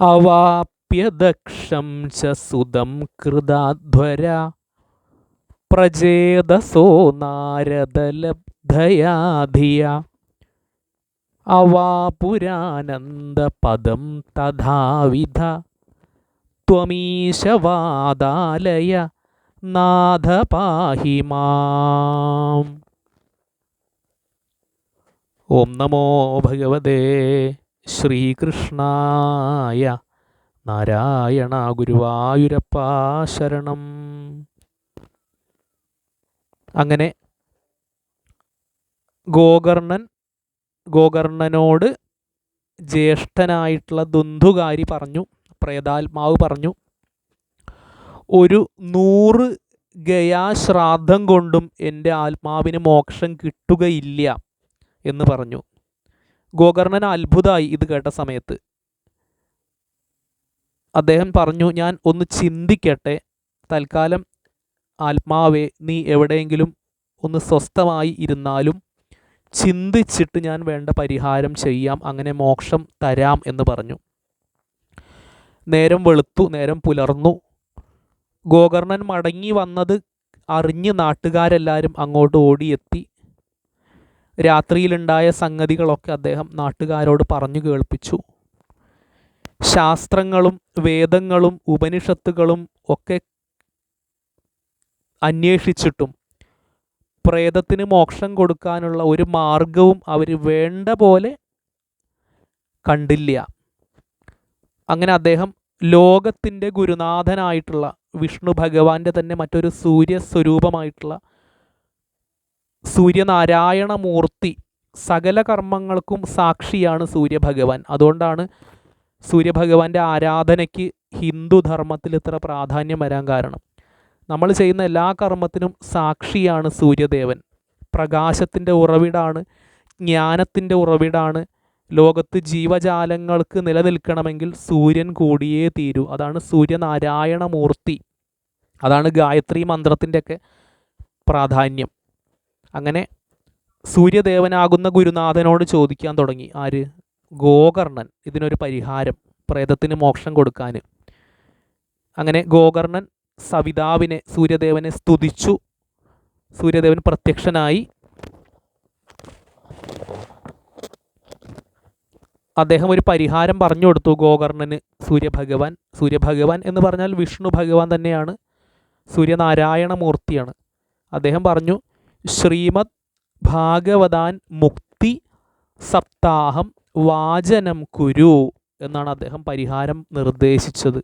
അവാപ്യദക്ഷം ച സുതം കൃതാധ്വര പ്രചേതസോ നാരദലബ്ധയാധിയ അവാപുരാനന്ദപദം തഥാവിധ ത്വമീശവാദാലയ നാഥ പാഹി മാം. ഓം നമോ ഭഗവതേ. ശ്രീകൃഷ്ണായ നാരായണ ഗുരുവായൂരപ്പാ ശരണം. അങ്ങനെ ഗോകർണൻ ഗോകർണനോട് ജ്യേഷ്ഠനായിട്ടുള്ള ദുന്ധുകാരി പറഞ്ഞു പ്രേതാത്മാവ് പറഞ്ഞു ഒരു നൂറ് ഗയാശ്രാദ്ധം കൊണ്ടും എന്റെ ആത്മാവിന് മോക്ഷം കിട്ടുകയില്ല എന്ന് പറഞ്ഞു. ഗോകർണൻ അത്ഭുതമായി ഇത് കേട്ട സമയത്ത്. അദ്ദേഹം പറഞ്ഞു ഞാൻ ഒന്ന് ചിന്തിക്കട്ടെ. തൽക്കാലം ആത്മാവേ നീ എവിടെയെങ്കിലും ഒന്ന് സ്വസ്ഥമായി ഇരുന്നാലും ചിന്തിച്ചിട്ട് ഞാൻ വേണ്ട പരിഹാരം ചെയ്യാം. അങ്ങനെ മോക്ഷം തരാം എന്ന് പറഞ്ഞു. നേരം വെളുത്തു നേരം പുലർന്നു. ഗോകർണൻ മടങ്ങി വന്നത് അറിഞ്ഞ് നാട്ടുകാരെല്ലാവരും അങ്ങോട്ട് ഓടിയെത്തി. രാത്രിയിലുണ്ടായ സംഗതികളൊക്കെ അദ്ദേഹം നാട്ടുകാരോട് പറഞ്ഞു കേൾപ്പിച്ചു. ശാസ്ത്രങ്ങളും വേദങ്ങളും ഉപനിഷത്തുകളും ഒക്കെ അന്വേഷിച്ചിട്ടും പ്രേതത്തിന് മോക്ഷം കൊടുക്കാനുള്ള ഒരു മാർഗവും അവർ വേണ്ട പോലെ കണ്ടില്ല. അങ്ങനെ അദ്ദേഹം ലോകത്തിന്റെ ഗുരുനാഥനായിട്ടുള്ള വിഷ്ണു ഭഗവാന്റെ തന്നെ മറ്റൊരു സൂര്യസ്വരൂപമായിട്ടുള്ള സൂര്യനാരായണ മൂർത്തി സകല കർമ്മങ്ങൾക്കും സാക്ഷിയാണ് സൂര്യഭഗവാൻ. അതുകൊണ്ടാണ് സൂര്യഭഗവാന്റെ ആരാധനയ്ക്ക് ഹിന്ദുധർമ്മത്തിൽ ഇത്ര പ്രാധാന്യം വരാൻ കാരണം. നമ്മൾ ചെയ്യുന്ന എല്ലാ കർമ്മത്തിനും സാക്ഷിയാണ് സൂര്യദേവൻ. പ്രകാശത്തിന്റെ ഉറവിടാണ് ജ്ഞാനത്തിന്റെ ഉറവിടാണ് ലോകത്ത് ജീവജാലങ്ങൾക്ക് നിലനിൽക്കണമെങ്കിൽ സൂര്യൻ കൂടിയേ തീരൂ. അതാണ് സൂര്യനാരായണ മൂർത്തി അതാണ് ഗായത്രി മന്ത്രത്തിന്റെയൊക്കെ പ്രാധാന്യം. അങ്ങനെ സൂര്യദേവനാകുന്ന ഗുരുനാഥനോട് ചോദിക്കാൻ തുടങ്ങി. ആര്? ഗോകർണൻ. ഇതിനൊരു പരിഹാരം. പ്രേതത്തിന് മോക്ഷം കൊടുക്കാൻ. അങ്ങനെ ഗോകർണൻ സവിതാവിനെ സൂര്യദേവനെ സ്തുതിച്ചു. സൂര്യദേവൻ പ്രത്യക്ഷനായി. അദ്ദേഹം ഒരു പരിഹാരം പറഞ്ഞു കൊടുത്തു ഗോകർണന് സൂര്യഭഗവാൻ. സൂര്യഭഗവാൻ എന്ന് പറഞ്ഞാൽ വിഷ്ണു ഭഗവാൻ തന്നെയാണ്. സൂര്യനാരായണ മൂർത്തിയാണ്. അദ്ദേഹം പറഞ്ഞു ശ്രീമദ് ഭാഗവതാൻ മുക്തി സപ്താഹം വാചനം കുരു എന്നാണ് അദ്ദേഹം പരിഹാരം നിർദ്ദേശിച്ചത്.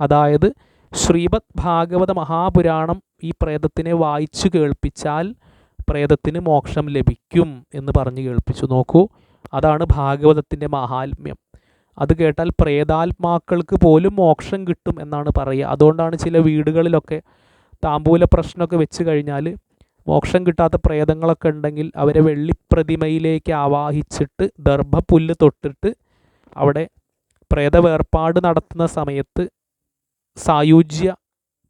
അതായത് ശ്രീമദ് ഭാഗവത മഹാപുരാണം ഈ പ്രേതത്തിനെ വായിച്ചു കേൾപ്പിച്ചാൽ പ്രേതത്തിന് മോക്ഷം ലഭിക്കും എന്ന് പറഞ്ഞു കേൾപ്പിച്ചു. നോക്കൂ അതാണ് ഭാഗവതത്തിന്റെ മഹാത്മ്യം. അത് കേട്ടാൽ പ്രേതാത്മാക്കൾക്ക് പോലും മോക്ഷം കിട്ടും എന്നാണ് പറയുക. അതുകൊണ്ടാണ് ചില വീടുകളിലൊക്കെ താമ്പൂല പ്രശ്നമൊക്കെ വെച്ച് കഴിഞ്ഞാൽ മോക്ഷം കിട്ടാത്ത പ്രേതങ്ങളൊക്കെ ഉണ്ടെങ്കിൽ അവരെ വെള്ളിപ്രതിമയിലേക്ക് ആവാഹിച്ചിട്ട് ദർഭപ്പുല്ല് തൊട്ടിട്ട് അവിടെ പ്രേതവേർപ്പാട് നടത്തുന്ന സമയത്ത് സായുജ്യ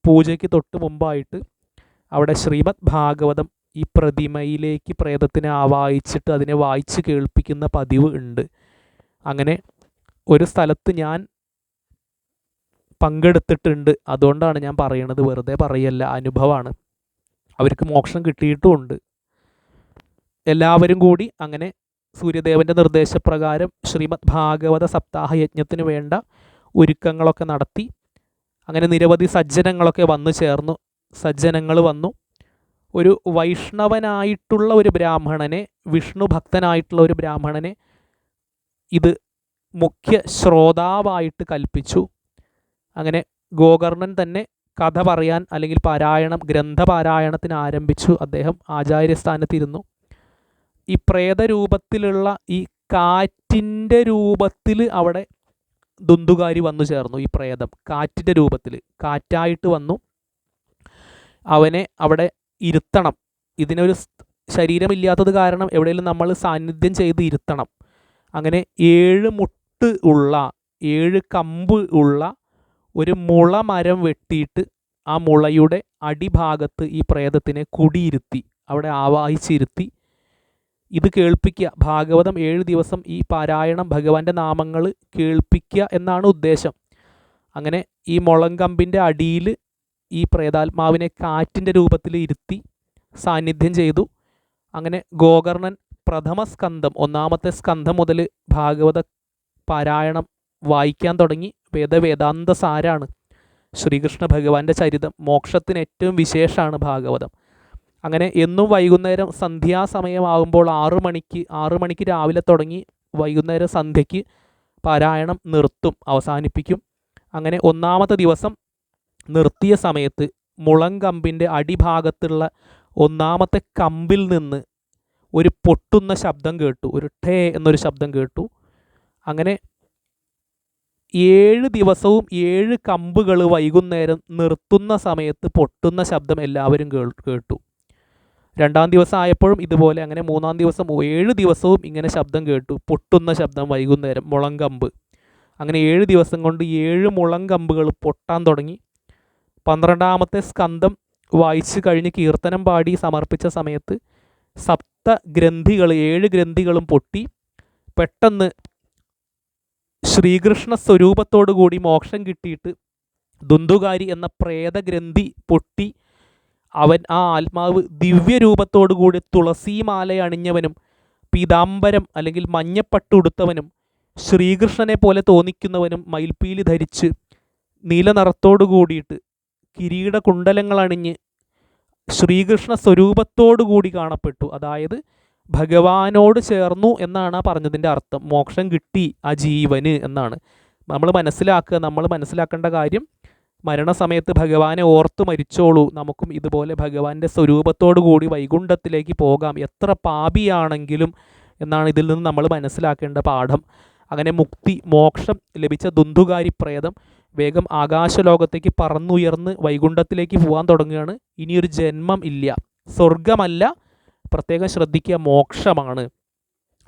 പൂജയ്ക്ക് തൊട്ട് മുമ്പായിട്ട് അവിടെ ശ്രീമദ് ഭാഗവതം ഈ പ്രതിമയിലേക്ക് പ്രേതത്തിനെ ആവാഹിച്ചിട്ട് അതിനെ വായിച്ച് കേൾപ്പിക്കുന്ന പതിവ് ഉണ്ട്. അങ്ങനെ ഒരു സ്ഥലത്ത് ഞാൻ പങ്കെടുത്തിട്ടുണ്ട്. അതുകൊണ്ടാണ് ഞാൻ പറയണത്. വെറുതെ പറയല്ല. അനുഭവമാണ് അവർക്ക് മോക്ഷം കിട്ടിയിട്ടുമുണ്ട്. എല്ലാവരും കൂടി അങ്ങനെ സൂര്യദേവന്റെ നിർദ്ദേശപ്രകാരം ശ്രീമദ് ഭാഗവത സപ്താഹ യജ്ഞത്തിന് വേണ്ട ഒരുക്കങ്ങളൊക്കെ നടത്തി അങ്ങനെ നിരവധി സജ്ജനങ്ങളൊക്കെ വന്നു ചേർന്നു. സജ്ജനങ്ങൾ വന്നു. ഒരു വൈഷ്ണവനായിട്ടുള്ള ഒരു ബ്രാഹ്മണനെ വിഷ്ണു ഭക്തനായിട്ടുള്ള ഒരു ബ്രാഹ്മണനെ ഇത് മുഖ്യ ശ്രോതാവായിട്ട് കൽപ്പിച്ചു. അങ്ങനെ ഗോകർണൻ തന്നെ കഥ പറയാൻ അല്ലെങ്കിൽ പാരായണം ഗ്രന്ഥപാരായണത്തിന് ആരംഭിച്ചു അദ്ദേഹം ആചാര്യസ്ഥാനത്തിരുന്നു. ഈ പ്രേതരൂപത്തിലുള്ള ഈ കാറ്റിന്റെ രൂപത്തിൽ അവിടെ ദുന്തുകാരി വന്നു ചേർന്നു ഈ പ്രേതം. കാറ്റിന്റെ രൂപത്തിൽ കാറ്റായിട്ട് വന്നു. അവനെ അവിടെ ഇരുത്തണം. ഇതിനൊരു ശരീരമില്ലാത്തത് കാരണം എവിടെയെങ്കിലും നമ്മൾ സാന്നിധ്യം ചെയ്ത് ഇരുത്തണം. അങ്ങനെ ഏഴ് മുട്ട് ഉള്ള ഏഴ് കമ്പ് ഉള്ള ഒരു മുള മരം വെട്ടിയിട്ട് ആ മുളയുടെ അടിഭാഗത്ത് ഈ പ്രേതത്തിനെ കുടിയിരുത്തി അവിടെ ആവാഹിച്ചിരുത്തി. ഇത് കേൾപ്പിക്കുക. ഭാഗവതം ഏഴ് ദിവസം ഈ പാരായണം ഭഗവാന്റെ നാമങ്ങൾ കേൾപ്പിക്കുക എന്നാണ് ഉദ്ദേശം. അങ്ങനെ ഈ മുളങ്കമ്പിന്റെ അടിയിൽ ഈ പ്രേതാത്മാവിനെ കാറ്റിന്റെ രൂപത്തിൽ ഇരുത്തി സാന്നിധ്യം ചെയ്തു. അങ്ങനെ ഗോകർണൻ പ്രഥമ സ്കന്ധം ഒന്നാമത്തെ സ്കന്ധം മുതൽ ഭാഗവത പാരായണം വായിക്കാൻ തുടങ്ങി. വേദവേദാന്ത സാരാണ് ശ്രീകൃഷ്ണ ഭഗവാന്റെ ചരിതം മോക്ഷത്തിന് ഏറ്റവും വിശേഷമാണ് ഭാഗവതം. അങ്ങനെ എന്നും വൈകുന്നേരം സന്ധ്യാസമയമാകുമ്പോൾ ആറു മണിക്ക് ആറു മണിക്ക് രാവിലെ തുടങ്ങി വൈകുന്നേരം സന്ധ്യയ്ക്ക് പാരായണം നിർത്തും അവസാനിപ്പിക്കും. അങ്ങനെ ഒന്നാമത്തെ ദിവസം നിർത്തിയ സമയത്ത് മുളങ്കമ്പിന്റെ അടിഭാഗത്തുള്ള ഒന്നാമത്തെ കമ്പിൽ നിന്ന് ഒരു പൊട്ടുന്ന ശബ്ദം കേട്ടു. ഒരു ഠേ എന്നൊരു ശബ്ദം കേട്ടു. അങ്ങനെ ഏഴ് ദിവസവും ഏഴ് കമ്പുകൾ വൈകുന്നേരം നിർത്തുന്ന സമയത്ത് പൊട്ടുന്ന ശബ്ദം എല്ലാവരും കേട്ടു. രണ്ടാം ദിവസം ആയപ്പോഴും ഇതുപോലെ അങ്ങനെ മൂന്നാം ദിവസം ഏഴ് ദിവസവും ഇങ്ങനെ ശബ്ദം കേട്ടു. പൊട്ടുന്ന ശബ്ദം വൈകുന്നേരം മുളങ്കമ്പ് അങ്ങനെ ഏഴ് ദിവസം കൊണ്ട് ഏഴ് മുളങ്കമ്പുകൾ പൊട്ടാൻ തുടങ്ങി. പന്ത്രണ്ടാമത്തെ സ്കന്ധം വായിച്ച് കഴിഞ്ഞ് കീർത്തനം പാടി സമർപ്പിച്ച സമയത്ത് സപ്ത ഗ്രന്ഥികൾ ഏഴ് ഗ്രന്ഥികളും പൊട്ടി. പെട്ടെന്ന് ശ്രീകൃഷ്ണ സ്വരൂപത്തോടു കൂടി മോക്ഷം കിട്ടിയിട്ട് ദുന്ദുകാരി എന്ന പ്രേതഗ്രന്ഥി പൊട്ടി അവൻ ആ ആത്മാവ് ദിവ്യരൂപത്തോടു കൂടി തുളസിമാല അണിഞ്ഞവനും പീതാംബരം അല്ലെങ്കിൽ മഞ്ഞപ്പട്ടുടുത്തവനും ശ്രീകൃഷ്ണനെ പോലെ തോന്നിക്കുന്നവനും മയിൽപ്പീലി ധരിച്ച് നീല നിറത്തോടു കൂടിയിട്ട് കിരീട കുണ്ടലങ്ങൾ അണിഞ്ഞ് ശ്രീകൃഷ്ണ സ്വരൂപത്തോടു കൂടി കാണപ്പെട്ടു. അതായത് ഭഗവാനോട് ചേർന്നു എന്നാണ് പറഞ്ഞതിന്റെ അർത്ഥം. മോക്ഷം കിട്ടി ആ ജീവന് എന്നാണ്. നമ്മൾ മനസ്സിലാക്കുക നമ്മൾ മനസ്സിലാക്കേണ്ട കാര്യം മരണസമയത്ത് ഭഗവാനെ ഓർത്ത് മരിച്ചോളൂ. നമുക്കും ഇതുപോലെ ഭഗവാന്റെ സ്വരൂപത്തോടു കൂടി വൈകുണ്ഠത്തിലേക്ക് പോകാം. എത്ര പാപിയാണെങ്കിലും എന്നാണ് ഇതിൽ നിന്ന് നമ്മൾ മനസ്സിലാക്കേണ്ട പാഠം. അങ്ങനെ മുക്തി മോക്ഷം ലഭിച്ച ദുന്ധുകാരി പ്രേതം വേഗം ആകാശലോകത്തേക്ക് പറന്നുയർന്ന് വൈകുണ്ഠത്തിലേക്ക് പോകാൻ തുടങ്ങുകയാണ്. ഇനിയൊരു ജന്മം ഇല്ല. സ്വർഗമല്ല പ്രത്യേകം ശ്രദ്ധിക്കുക. മോക്ഷമാണ്.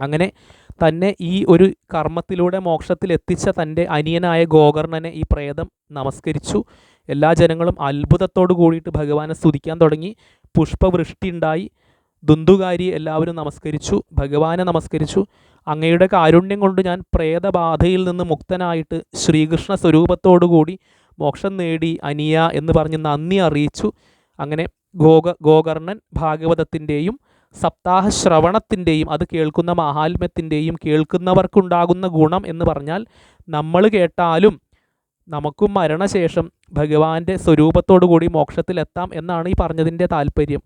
അങ്ങനെ തന്നെ ഈ ഒരു കർമ്മത്തിലൂടെ മോക്ഷത്തിൽ എത്തിച്ച തന്റെ അനിയനായ ഗോകർണനെ ഈ പ്രേതം നമസ്കരിച്ചു. എല്ലാ ജനങ്ങളും അത്ഭുതത്തോടു കൂടിയിട്ട് ഭഗവാനെ സ്തുതിക്കാൻ തുടങ്ങി. പുഷ്പവൃഷ്ടി ഉണ്ടായി ദുന്ദുകാരി എല്ലാവരും നമസ്കരിച്ചു. ഭഗവാനെ നമസ്കരിച്ചു. അങ്ങയുടെ കാരുണ്യം കൊണ്ട് ഞാൻ പ്രേതബാധയിൽ നിന്ന് മുക്തനായിട്ട് ശ്രീകൃഷ്ണ സ്വരൂപത്തോടു കൂടി മോക്ഷം നേടി അനിയ എന്ന് പറഞ്ഞ് നന്ദി അറിയിച്ചു. അങ്ങനെ ഗോക ഗോകർണൻ ഭാഗവതത്തിന്റെയും സപ്താഹ ശ്രവണത്തിന്റെയും അത് കേൾക്കുന്ന മാഹാത്മ്യത്തിന്റെയും കേൾക്കുന്നവർക്കുണ്ടാകുന്ന ഗുണം എന്ന് പറഞ്ഞാൽ നമ്മൾ കേട്ടാലും നമുക്കും മരണശേഷം ഭഗവാന്റെ കൂടി മോക്ഷത്തിലെത്താം എന്നാണ് ഈ പറഞ്ഞതിന്റെ താല്പര്യം.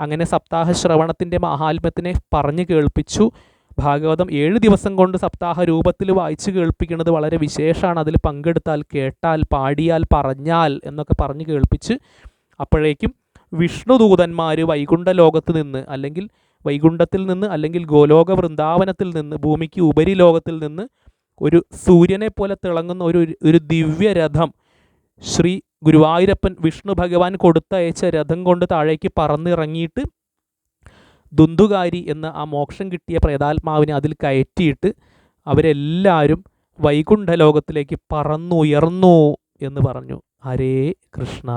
അങ്ങനെ സപ്താഹ ശ്രവണത്തിന്റെ മാഹാത്മ്യത്തിനെ പറഞ്ഞു കേൾപ്പിച്ചു. ഭാഗവതം ഏഴ് ദിവസം കൊണ്ട് സപ്താഹ രൂപത്തിൽ വായിച്ചു കേൾപ്പിക്കുന്നത് വളരെ വിശേഷമാണ്. അതിൽ പങ്കെടുത്താൽ കേട്ടാൽ പാടിയാൽ പറഞ്ഞാൽ എന്നൊക്കെ പറഞ്ഞു കേൾപ്പിച്ച് അപ്പോഴേക്കും വിഷ്ണുദൂതന്മാർ വൈകുണ്ഠ ലോകത്ത് നിന്ന് അല്ലെങ്കിൽ വൈകുണ്ഠത്തിൽ നിന്ന് അല്ലെങ്കിൽ ഗോലോക വൃന്ദാവനത്തിൽ നിന്ന് ഭൂമിക്ക് ഉപരി ലോകത്തിൽ നിന്ന് ഒരു സൂര്യനെ പോലെ തിളങ്ങുന്ന ഒരു ഒരു ദിവ്യരഥം ശ്രീ ഗുരുവായൂരപ്പൻ വിഷ്ണു ഭഗവാൻ കൊടുത്തയച്ച രഥം കൊണ്ട് താഴേക്ക് പറന്നിറങ്ങിയിട്ട് ദുന്ദുകാരി എന്ന ആ മോക്ഷം കിട്ടിയ പ്രേതാത്മാവിനെ അതിൽ കയറ്റിയിട്ട് അവരെല്ലാവരും വൈകുണ്ഠ ലോകത്തിലേക്ക് പറന്നുയർന്നു എന്ന് പറഞ്ഞു. ഹരേ കൃഷ്ണ.